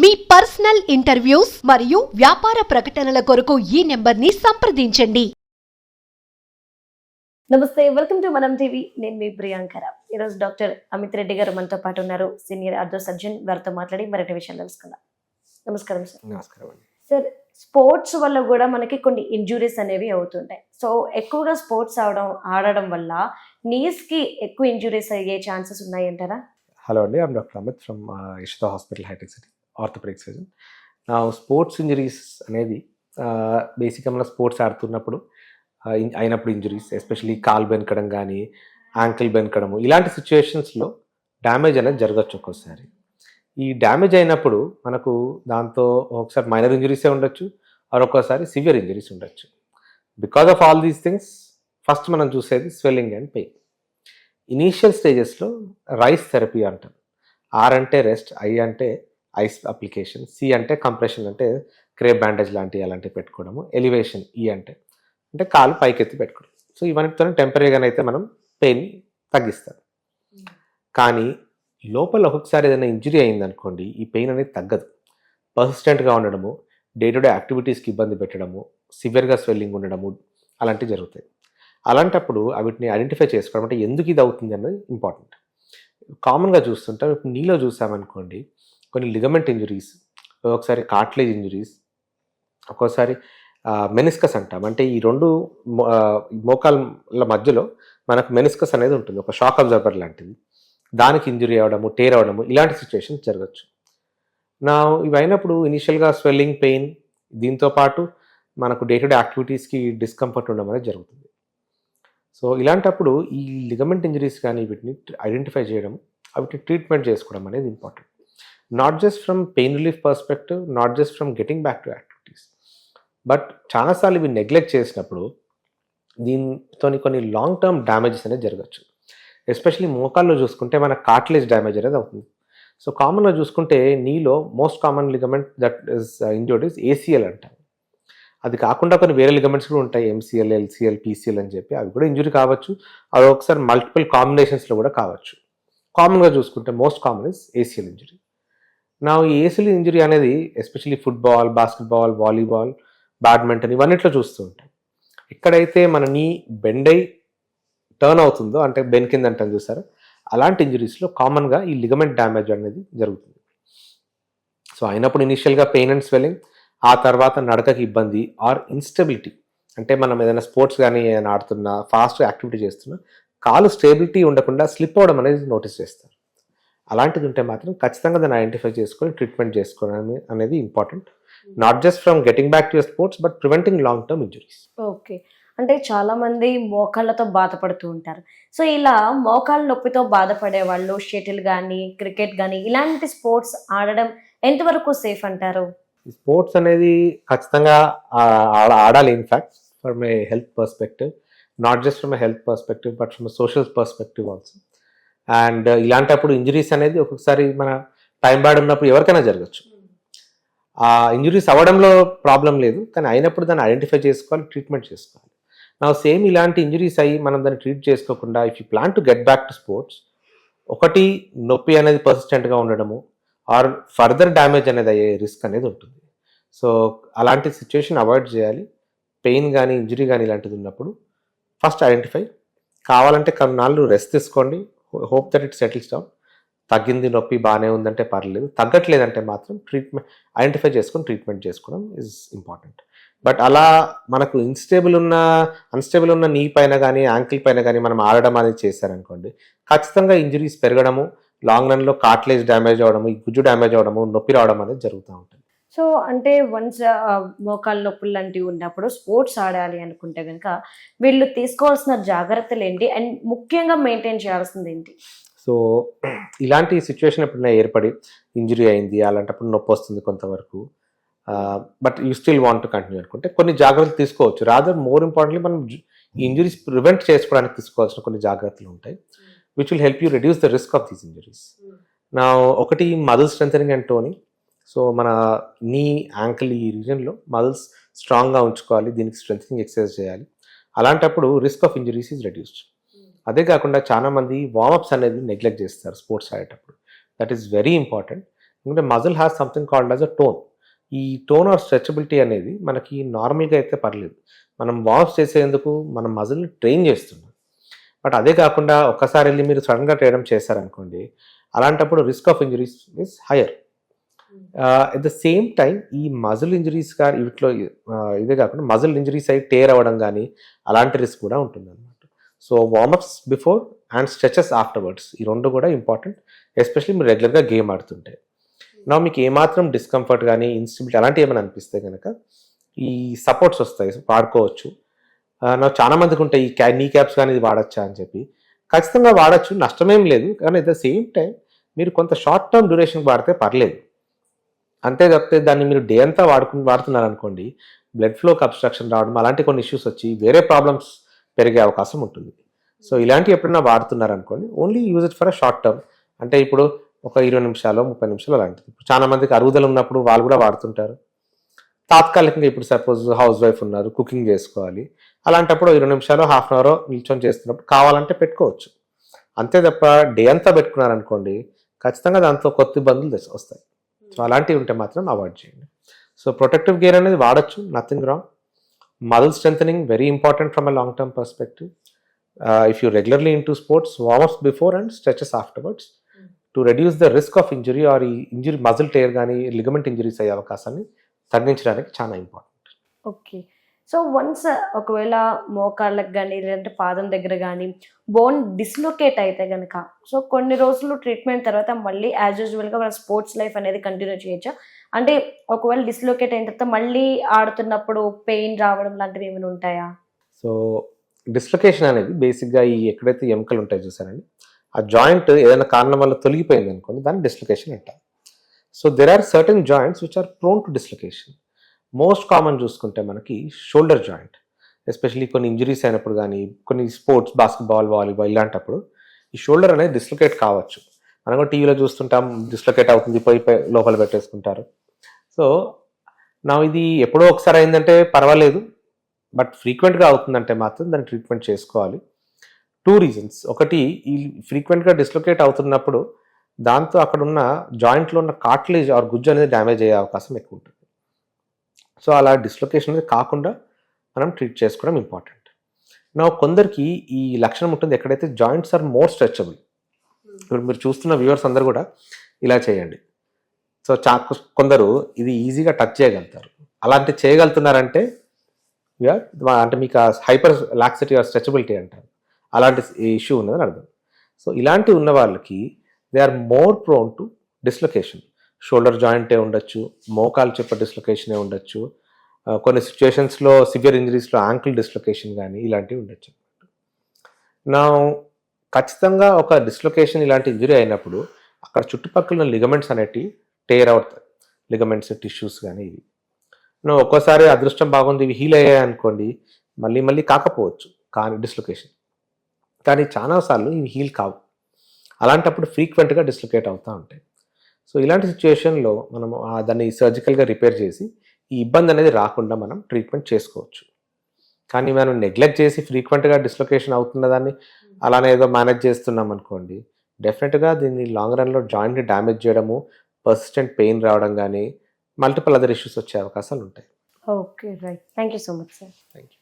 మీ personal interviews మరియు వ్యాపార ప్రకటనల కొరకు ఈ నెంబర్ని సంప్రదించండి. నమస్తే వెల్కమ్ టు మనం టీవీ. నేను మీ ప్రియాంకర ఈరోజు డాక్టర్ అమిత్ రెడ్డి గారు మనతో పాటు ఉన్నారు. సీనియర్ ఆర్థో సర్జన్ వారితో మాట్లాడి మరిన్ని విషయాలు తెలుసుకుందాం. నమస్కారం సార్. నమస్కారం అండి. సార్ స్పోర్ట్స్ వల్ల కూడా మనకి కొన్ని ఇంజురీస్ అనేవి అవుతుంటాయి. సో ఎక్కువగా స్పోర్ట్స్ ఆడడం ఆడడం వల్ల knees కి ఎక్కువ ఇంజురీస్ అయ్యే ఛాన్సెస్ ఉన్నాయి అంటారా హలో అండి I'm doctor Amit from Yashoda hospital Hitech City. Orthopaedic surgeon. నా స్పోర్ట్స్ ఇంజరీస్ అనేది బేసిక్గా మన స్పోర్ట్స్ ఆడుతున్నప్పుడు అయినప్పుడు ఇంజరీస్ ఎస్పెషలీ కాల్ బెనకడం కానీ యాంకిల్ బెనకడము ఇలాంటి సిచ్యువేషన్స్లో డ్యామేజ్ అనేది జరగచ్చు ఒక్కోసారి. ఈ డ్యామేజ్ అయినప్పుడు మనకు దాంతో ఒకసారి మైనర్ ఇంజరీసే ఉండొచ్చు ఆర్ ఒక్కోసారి సివియర్ ఇంజరీస్ ఉండొచ్చు. Because of all these things first మనం చూసేది స్వెల్లింగ్ అండ్ పెయిన్ ఇనీషియల్ స్టేజెస్లో రైస్ థెరపీ అంటారు ఆర్ అంటే రెస్ట్ ఐ అంటే ఐస్ అప్లికేషన్ సి అంటే కంప్రెషన్ అంటే క్రేప్ బ్యాండేజ్ లాంటివి అలాంటివి పెట్టుకోవడము ఎలివేషన్ ఈ అంటే అంటే కాలు పైకెత్తి పెట్టుకోవడం. సో ఇవన్నీతో టెంపరీగానే అయితే మనం పెయిన్ తగ్గిస్తాం. కానీ లోపల ఒక్కొక్కసారి ఏదైనా ఇంజరీ అయిందనుకోండి ఈ పెయిన్ అనేది తగ్గదు. పర్సిస్టెంట్గా ఉండడము డే టు డే యాక్టివిటీస్కి ఇబ్బంది పెట్టడము సివియర్గా స్వెల్లింగ్ ఉండడము అలాంటివి జరుగుతాయి. అలాంటప్పుడు వీటిని ఐడెంటిఫై చేసుకోవడం అంటే ఎందుకు ఇది అవుతుంది అన్నది ఇంపార్టెంట్. కామన్గా చూస్తుంటాం ఇప్పుడు నీలో చూసామనుకోండి కొన్ని లిగమెంట్ ఇంజురీస్ ఒకసారి కార్ట్లేజ్ ఇంజురీస్ ఒక్కోసారి మెనిస్కస్ అంటాం. అంటే ఈ రెండు మో- మోకాళ్ళ మధ్యలో మనకు మెనిస్కస్ అనేది ఉంటుంది. ఒక షాక్ అబ్జర్వర్ లాంటిది. దానికి ఇంజురీ అవ్వడము టేర్ అవ్వడము ఇలాంటి సిచ్యువేషన్స్ జరగచ్చు. నా ఇవి అయినప్పుడు ఇనిషియల్గా స్వెల్లింగ్ పెయిన్ దీంతో పాటు మనకు డే టు డే యాక్టివిటీస్కి డిస్కంఫర్ట్ ఉండడం అనేది జరుగుతుంది. సో ఇలాంటప్పుడు ఈ లిగమెంట్ ఇంజరీస్ కానీ వీటిని ఐడెంటిఫై చేయడం వీటిని ట్రీట్మెంట్ చేసుకోవడం అనేది important not just from pain relief perspective not just from getting back to activities but చాలాసార్లు ఇవి నెగ్లెక్ట్ చేసినప్పుడు దీంతో కొన్ని లాంగ్ టర్మ్ డ్యామేజెస్ అనేది జరగచ్చు. ఎస్పెషలీ మోకాల్లో చూసుకుంటే మన కార్ట్లేజ్ డ్యామేజ్ అనేది అవుతుంది. సో కామన్గా చూసుకుంటే నీలో most common ligament that is injured is ACL అంటారు. అది కాకుండా కొన్ని వేరే లిగమెంట్స్ కూడా ఉంటాయి. ఎంసీఎల్ ఎల్సీఎల్ పీసీఎల్ అని చెప్పి అవి కూడా ఇంజురీ కావచ్చు. అవి ఒకసారి మల్టిపుల్ కాంబినేషన్స్లో కూడా కావచ్చు. కామన్గా చూసుకుంటే most common is ACL injury నా ఈ ఏసీఎల్ ఇంజురీ అనేది especially football basketball volleyball badminton ఇవన్నిట్లో చూస్తూ ఉంటాం. ఎక్కడైతే మన నీ బెండ్ అయి టర్న్ అవుతుందో అంటే బెన్ కింద అంటాం చూస్తారు అలాంటి ఇంజురీస్లో కామన్గా ఈ లిగమెంట్ డ్యామేజ్ అనేది జరుగుతుంది. సో అయినప్పుడు ఇనిషియల్గా పెయిన్ అండ్ స్వెల్లింగ్ ఆ తర్వాత నడకకి ఇబ్బంది ఆర్ ఇన్స్టెబిలిటీ అంటే మనం ఏదైనా స్పోర్ట్స్ కానీ ఏదైనా ఆడుతున్నా ఫాస్ట్ యాక్టివిటీ చేస్తున్నా కాలు స్టేబిలిటీ ఉండకుండా స్లిప్ అవడం అనేది నోటీస్ చేస్తారు. అలాంటిది ఉంటే మాత్రం ఖచ్చితంగా దాన్ని ఐడెంటిఫై చేసుకొని ట్రీట్మెంట్ చేసుకోవడం అనేది important not just from getting back to sports but preventing long term injuries okay అంటే చాలా మంది మోకాళ్ళతో బాధపడుతూ ఉంటారు. సో ఇలా మోకాళ్ళ నొప్పితో బాధపడే వాళ్ళు షటిల్ కానీ క్రికెట్ కానీ ఇలాంటి స్పోర్ట్స్ ఆడడం ఎంతవరకు సేఫ్ అంటారు? స్పోర్ట్స్ అనేది ఖచ్చితంగా ఆడాలి in fact from a health perspective not just from a health perspective but from social perspective also and ఇలాంటప్పుడు ఇంజరీస్ అనేది ఒక్కొక్కసారి మన టైం బ్యాడ్ ఉన్నప్పుడు ఎవరికైనా జరగచ్చు. ఆ ఇంజరీస్ అవ్వడంలో ప్రాబ్లం లేదు కానీ అయినప్పుడు దాన్ని ఐడెంటిఫై చేసుకోవాలి ట్రీట్మెంట్ చేసుకోవాలి. నా సేమ్ ఇలాంటి ఇంజరీస్ అయ్యి మనం దాన్ని ట్రీట్ చేసుకోకుండా if you plan to get back to sports ఒకటి నొప్పి అనేది పర్సిస్టెంట్గా ఉండడము ఆర్ ఫర్దర్ డ్యామేజ్ అనేది అయ్యే రిస్క్ అనేది ఉంటుంది. సో అలాంటి సిచ్యువేషన్ అవాయిడ్ చేయాలి. పెయిన్ కానీ ఇంజరీ కానీ ఇలాంటిది ఉన్నప్పుడు ఫస్ట్ ఐడెంటిఫై కావాలంటే కొన్ని నాలుగు రెస్ట్ తీసుకోండి hope that it settles down. తగ్గింది నొప్పి బాగానే ఉందంటే పర్లేదు. తగ్గట్లేదంటే మాత్రం ట్రీట్మెంట్ ఐడెంటిఫై చేసుకొని ట్రీట్మెంట్ చేసుకోవడం ఇస్ ఇంపార్టెంట్ బట్ అలా మనకు ఇన్స్టేబుల్ ఉన్న అన్స్టేబుల్ ఉన్న నీ పైన కానీ యాంకిల్ పైన కానీ మనం ఆడడం అనేది చేశారనుకోండి ఖచ్చితంగా ఇంజరీస్ పెరగడము లాంగ్ రన్లో కార్ట్లేజ్ డ్యామేజ్ అవడము ఈ గుజ్జు డ్యామేజ్ అవడము నొప్పి రావడం అనేది జరుగుతూ ఉంటుంది. సో అంటే వన్స్ మోకాళ్ళ నొప్పులు లాంటివి ఉన్నప్పుడు స్పోర్ట్స్ ఆడాలి అనుకుంటే కనుక వీళ్ళు తీసుకోవాల్సిన జాగ్రత్తలు ఏంటి అండ్ ముఖ్యంగా మెయింటైన్ చేయాల్సింది ఏంటి? సో ఇలాంటి సిచ్యువేషన్ ఎప్పుడైనా ఏర్పడి ఇంజరీ అయింది అలాంటప్పుడు నొప్పి వస్తుంది కొంతవరకు but you still want to continue అనుకుంటే కొన్ని జాగ్రత్తలు తీసుకోవచ్చు. రాదర్ మోర్ ఇంపార్టెంట్లీ మనం ఇంజరీస్ ప్రివెంట్ చేసుకోవడానికి తీసుకోవాల్సిన కొన్ని జాగ్రత్తలు ఉంటాయి which will help you reduce the risk of these injuries నా ఒకటి muscle strengthening and toning so మన నీ యాంకిల్ ఈ రీజన్లో మజిల్స్ స్ట్రాంగ్గా ఉంచుకోవాలి. దీనికి స్ట్రెంగ్ ఎక్సర్సైజ్ చేయాలి. అలాంటప్పుడు risk of injuries is reduced అదే కాకుండా చాలా మంది వార్మప్స్ అనేది నెగ్లెక్ట్ చేస్తారు స్పోర్ట్స్ ఆడేటప్పుడు. దట్ ఈస్ వెరీ ఇంపార్టెంట్ ఎందుకంటే muscle has something called as a tone ఈ టోన్ ఆర్ స్ట్రెచబిలిటీ అనేది మనకి నార్మల్గా అయితే పర్లేదు. మనం వార్మ్స్ చేసేందుకు మనం మజిల్ని ట్రైన్ చేస్తున్నాం బట్ అదే కాకుండా ఒక్కసారి వెళ్ళి మీరు సడన్గా చేయడం చేశారనుకోండి అలాంటప్పుడు risk of injuries is higher at the same time ఈ మజిల్ ఇంజరీస్ కానీ వీటిలో ఇదే కాకుండా మజిల్ ఇంజరీస్ అయి టేర్ అవ్వడం కానీ అలాంటి రిస్క్ కూడా ఉంటుంది అనమాట so warmups before and stretches afterwards ఈ రెండు కూడా ఇంపార్టెంట్ ఎస్పెషల్లీ మీరు రెగ్యులర్గా గేమ్ ఆడుతుంటే. నా మీకు ఏమాత్రం డిస్కంఫర్ట్ కానీ ఇన్స్టిబిలిటీ అలాంటివి ఏమైనా అనిపిస్తే కనుక ఈ సపోర్ట్స్ వస్తాయి వాడుకోవచ్చు. నా చాలా మందికి ఉంటాయి ఈ క్యా నీ క్యాప్స్ కానీ ఇది వాడచ్చా అని చెప్పి. ఖచ్చితంగా వాడచ్చు నష్టమేం లేదు. కానీ అట్ ద సేమ్ టైం మీరు కొంత షార్ట్ టర్మ్ డ్యూరేషన్ వాడితే పర్లేదు. అంతే తప్పితే దాన్ని మీరు డే అంతా వాడుకుని వాడుతున్నారు అనుకోండి బ్లడ్ ఫ్లోకి అబ్స్ట్రక్షన్ రావడం అలాంటి కొన్ని ఇష్యూస్ వచ్చి వేరే ప్రాబ్లమ్స్ పెరిగే అవకాశం ఉంటుంది. సో ఇలాంటివి ఎప్పుడైనా వాడుతున్నారు అనుకోండి only use it for a short term. అంటే ఇప్పుడు ఒక ఇరవై నిమిషాలు ముప్పై నిమిషాలు అలాంటిది. ఇప్పుడు చాలా మందికి అరుగుదల ఉన్నప్పుడు వాళ్ళు కూడా వాడుతుంటారు. తాత్కాలికంగా ఇప్పుడు సపోజ్ హౌస్ వైఫ్ ఉన్నారు కుకింగ్ చేసుకోవాలి. అలాంటప్పుడు ఇరవై నిమిషాలు హాఫ్ అన్ అవర్ నిల్చొని చేస్తున్నప్పుడు కావాలంటే పెట్టుకోవచ్చు. అంతే తప్ప డే అంతా పెట్టుకున్నారనుకోండి ఖచ్చితంగా దాంతో కొత్త ఇబ్బందులు వస్తాయి. సో అలాంటివి ఉంటే మాత్రం అవాయిడ్ చేయండి. సో ప్రొటెక్టివ్ గేర్ అనేది వాడచ్చు. Nothing wrong muscle strengthening very important from a long term perspective if you regularly into sports warmups before and stretches afterwards to reduce the risk of injury or ఈ injury muscle tear కానీ ligament injuries అయ్యే అవకాశాన్ని తగ్గించడానికి చాలా important okay so once uh, ఒకవేళ మోకాళ్ళకి కానీ లేదంటే పాదం దగ్గర కానీ బోన్ డిస్లొకేట్ అయితే కనుక సో కొన్ని రోజులు ట్రీట్మెంట్ తర్వాత మళ్ళీ యాజ్ యూజువల్గా వాళ్ళ స్పోర్ట్స్ లైఫ్ అనేది కంటిన్యూ చేయొచ్చు. అంటే ఒకవేళ డిస్లొకేట్ అయిన తర్వాత మళ్ళీ ఆడుతున్నప్పుడు పెయిన్ రావడం లాంటివి ఏమైనా ఉంటాయా? సో డిస్లొకేషన్ అనేది బేసిక్గా ఈ ఎక్కడైతే ఎముకలు ఉంటాయో చూసారండి ఆ జాయింట్ ఏదైనా కారణం వల్ల తొలగిపోయింది అనుకోండి దాన్ని డిస్లొకేషన్ అంటారు. So there are certain joints which are prone to dislocation most common చూసుకుంటే మనకి షోల్డర్ జాయింట్ ఎస్పెషల్లీ కొన్ని ఇంజరీస్ అయినప్పుడు కానీ కొన్ని స్పోర్ట్స్ బాస్కెట్బాల్ వాలీబాల్ ఇలాంటప్పుడు ఈ షోల్డర్ అనేది డిస్లొకేట్ కావచ్చు. మనం కూడా టీవీలో చూస్తుంటాం డిస్లొకేట్ అవుతుంది పోయి పోయి లోపల పెట్టేసుకుంటారు. సో నా ఇది ఎప్పుడో ఒకసారి అయిందంటే పర్వాలేదు. బట్ ఫ్రీక్వెంట్గా అవుతుందంటే మాత్రం దాన్ని ట్రీట్మెంట్ చేసుకోవాలి. Two reasons. ఒకటి ఈ ఫ్రీక్వెంట్గా డిస్లొకేట్ అవుతున్నప్పుడు దాంతో అక్కడ ఉన్న జాయింట్లో ఉన్న కార్ట్లేజ్ ఆర్ గుజ్జు అనేది డ్యామేజ్ అయ్యే అవకాశం ఎక్కువ ఉంటుంది. సో అలా డిస్లొకేషన్ అనేది కాకుండా మనం ట్రీట్ చేసుకోవడం ఇంపార్టెంట్ నా కొందరికి ఈ లక్షణం ఉంటుంది ఎక్కడైతే జాయింట్స్ ఆర్ మోర్ స్ట్రెచబుల్ ఇప్పుడు మీరు చూస్తున్న వ్యూవర్స్ అందరు కూడా ఇలా చేయండి. సో చా కొందరు ఇది ఈజీగా టచ్ చేయగలుగుతారు. అలాంటి చేయగలుగుతున్నారంటే అంటే మీకు హైపర్ లాక్సిటీ ఆర్ స్ట్రెచబిలిటీ అంటారు. అలాంటి ఇష్యూ ఉన్నదని అర్థం. సో ఇలాంటి ఉన్న వాళ్ళకి they are more prone to dislocation shoulder జాయింటే ఉండొచ్చు మోకాలు చెప్ప డిస్లొకేషనే ఉండొచ్చు. కొన్ని సిచ్యువేషన్స్లో సివియర్ ఇంజరీస్లో యాంకిల్ డిస్లొకేషన్ కానీ ఇలాంటివి ఉండొచ్చు. నా ఖచ్చితంగా ఒక డిస్లొకేషన్ ఇలాంటి ఇంజరీ అయినప్పుడు అక్కడ చుట్టుపక్కల ఉన్న లిగమెంట్స్ అనేటివి టేర్ అవుతాయి. లిగమెంట్స్ టిష్యూస్ కానీ ఇవి. నువ్వు ఒక్కోసారి అదృష్టం బాగుంది ఇవి హీల్ అయ్యాయి అనుకోండి మళ్ళీ మళ్ళీ కాకపోవచ్చు కానీ డిస్లొకేషన్ కానీ చాలాసార్లు ఇవి హీల్ కావు. అలాంటప్పుడు ఫ్రీక్వెంట్గా డిస్లొకేట్ అవుతూ ఉంటాయి. సో ఇలాంటి సిచ్యుయేషన్లో మనం దాన్ని సర్జికల్గా రిపేర్ చేసి ఈ ఇబ్బంది అనేది రాకుండా మనం ట్రీట్మెంట్ చేసుకోవచ్చు. కానీ మనం నెగ్లెక్ట్ చేసి ఫ్రీక్వెంట్గా డిస్లొకేషన్ అవుతున్న దాన్ని అలానే ఏదో మేనేజ్ చేస్తున్నాం అనుకోండి డెఫినెట్గా దీన్ని లాంగ్ రన్లో జాయింట్ని డ్యామేజ్ చేయడము పర్సిస్టెంట్ పెయిన్ రావడం కానీ మల్టిపుల్ అదర్ ఇష్యూస్ వచ్చే అవకాశాలు ఉంటాయి. Okay right thank you so much sir thank you